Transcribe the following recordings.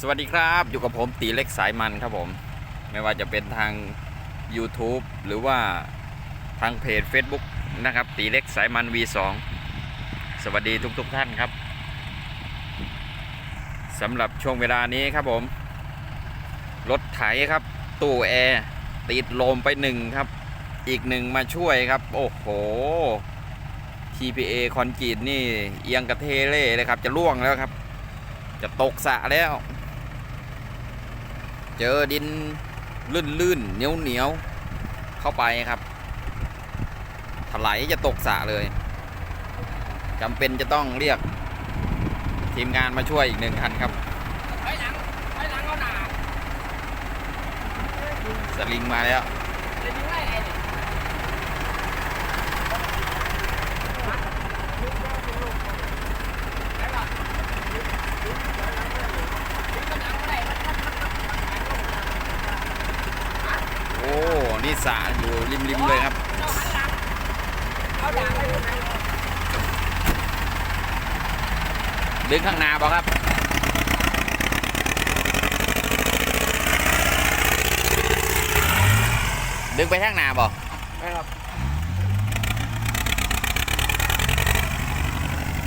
สวัสดีครับ อยู่กับผมตีเล็กสายมันครับผม ไม่ว่าจะเป็นทาง YouTube หรือว่าทางเพจ Facebook นะครับ ตีเล็กสายมัน V2 สวัสดีทุกๆทท่านครับสำหรับช่วงเวลานี้ครับผม รถไถครับ ตู้แอร์ติดลมไปหนึ่งครับ อีกหนึ่งมาช่วยครับ โอ้โห TPA คอนกรีตนี่เอียงกระเทเล่เลยครับ จะล่วงแล้วครับ จะตกสะแล้ว เจอดินลื่นลื่นเหนียวเหนียวๆเข้าไปครับ ถลายจะตกสระเลยจำเป็นจะต้องเรียกทีมงานมาช่วยอีกหนึ่งคันครับถอยหลังถอยหลังเอาหนาสลิงมาแล้ว จะยิงไล่ไงเนี่ยไปก่อนยิงกำลังก็ได้มันมันมัน โอ้ นี่สระอยู่ริมริมๆเลยครับเจ้าหันหลังเอาด่าไปดูไหนดึงข้างหน้าบอกครับดึงไปข้างหน้าบอกไปครับ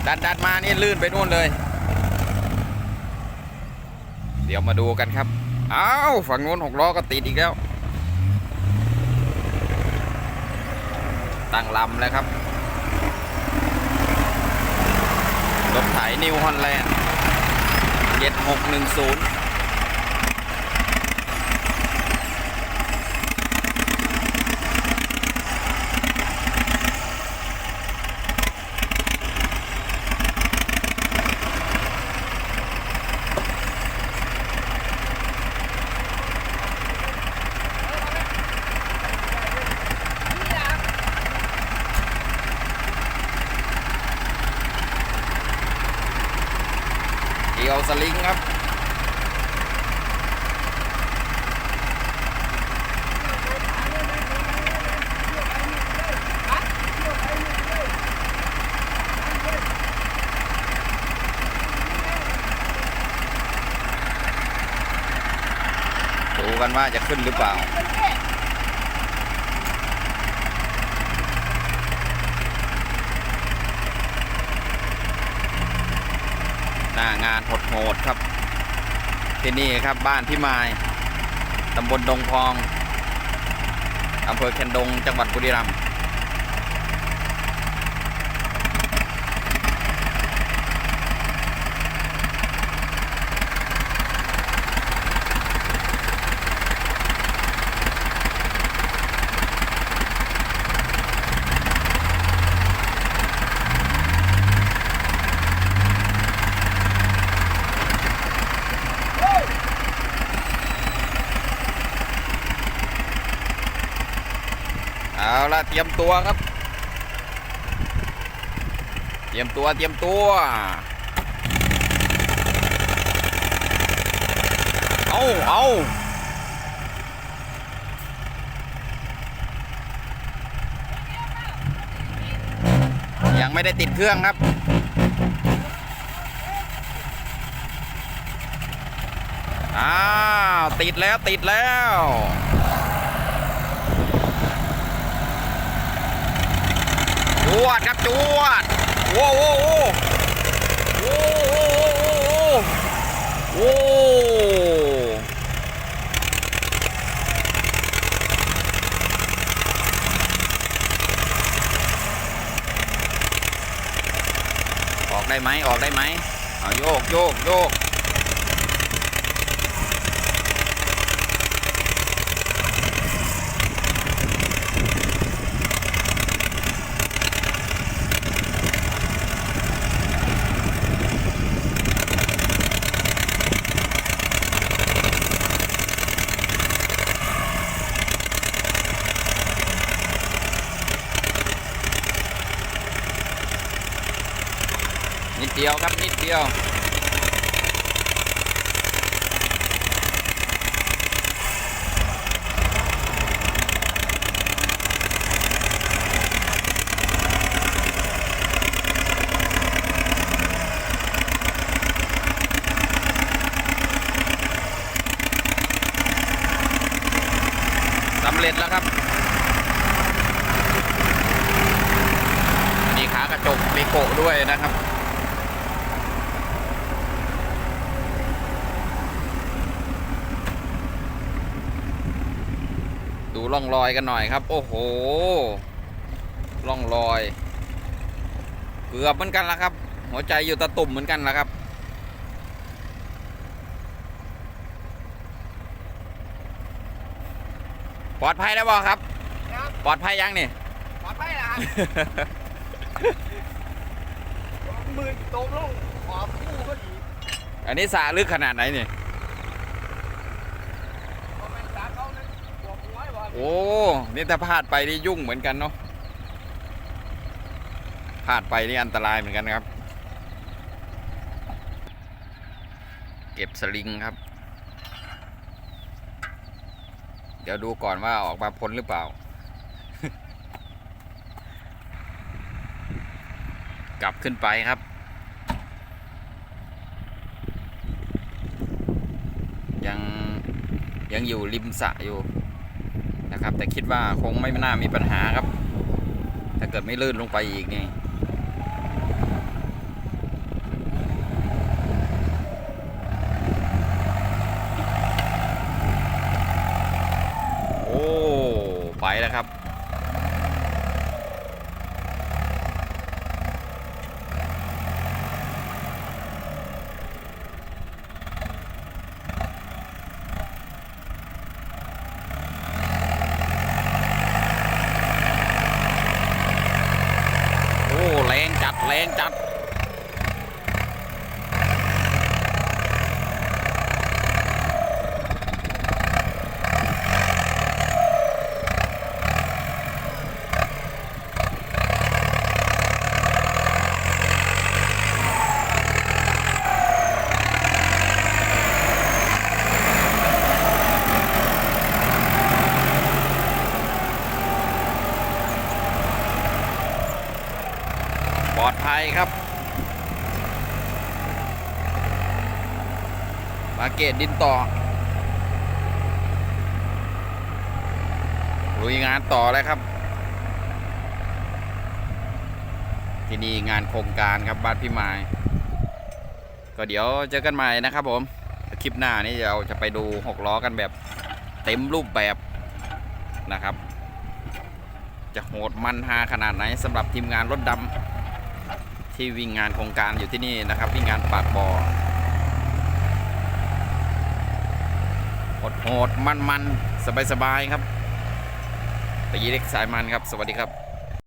ดันดันมานี่ลื่นไปนู่นเลย เดี๋ยวมาดูกันครับ อ้าวฝั่งนู้นหกล้อก็ติดอีกแล้ว ตั้งลำแล้วครับ รถไถนิวฮอลแลนด์7610เกี่ยว สลิงครับดูกันว่าจะขึ้นหรือเปล่า หน้างานหดโหดครับ ที่นี่ครับบ้านพี่มายตำบลดงพองอำเภอแคนดงจังหวัดบุรีรัมย์ เอาละเตรียมตัวครับ เตรียมตัวเตรียมตัวเอาเอายังไม่ได้ติดเครื่องครับ อ้าว ติดแล้วติดแล้ว จวดครับจวดโว้โว้โว้โว้โว้โว้ ออกได้ไหมออกได้ไหมเอาโยกโยกโยก เดียวครับนิดเดียว สำเร็จแล้วครับมีขากระจกมีโกด้วยนะครับ ดูร่องรอยกันหน่อยครับ โอ้โหร่องรอย เกือบเหมือนกันแล้วครับ หัวใจอยู่ตะตุ่มเหมือนกันแล้วครับปลอดภัยแล้วบ่ครับครับ ปลอดภัยยังนี่ ปลอดภัยแล้วมือโตมลงขอบคู่ก็ดี อันนี้สาลึกขนาดไหนนี่ พอเป็นสาเขานั้นบวกหัวไอ้บอล โอ้นี่ถ้าพลาดไปนี่ยุ่งเหมือนกันเนาะพลาดไปนี่อันตรายเหมือนกันครับ เก็บสลิงครับ เดี๋ยวดูก่อนว่าออกมาพ้นหรือเปล่า กลับขึ้นไปครับ ยังยังอยู่ริมสระอยู่ นะครับ แต่คิดว่าคงไม่น่ามีปัญหาครับ ถ้าเกิดไม่ลื่นลงไปอีกนี่โอ้ไปแล้วครับ โอ้แรงจัดแรงจัด ปลอดภัยครับ มาเกตดินต่อ ลุยงานต่อเลยครับ ที่นี่งานโครงการครับบ้านพี่ไม้ก็เดี๋ยวเจอกันใหม่นะครับผม คลิปหน้านี้เราจะไปดูหกล้อกันแบบเต็มรูปแบบนะครับ จะโหดมันฮาขนาดไหนสำหรับทีมงานรถดำ ที่วิ่งงานโครงการอยู่ที่นี่นะครับวิ่งงานปากบ่อโหดโหดมันมันสบายสบายๆครับตีเล็กสายมันครับ สวัสดีครับ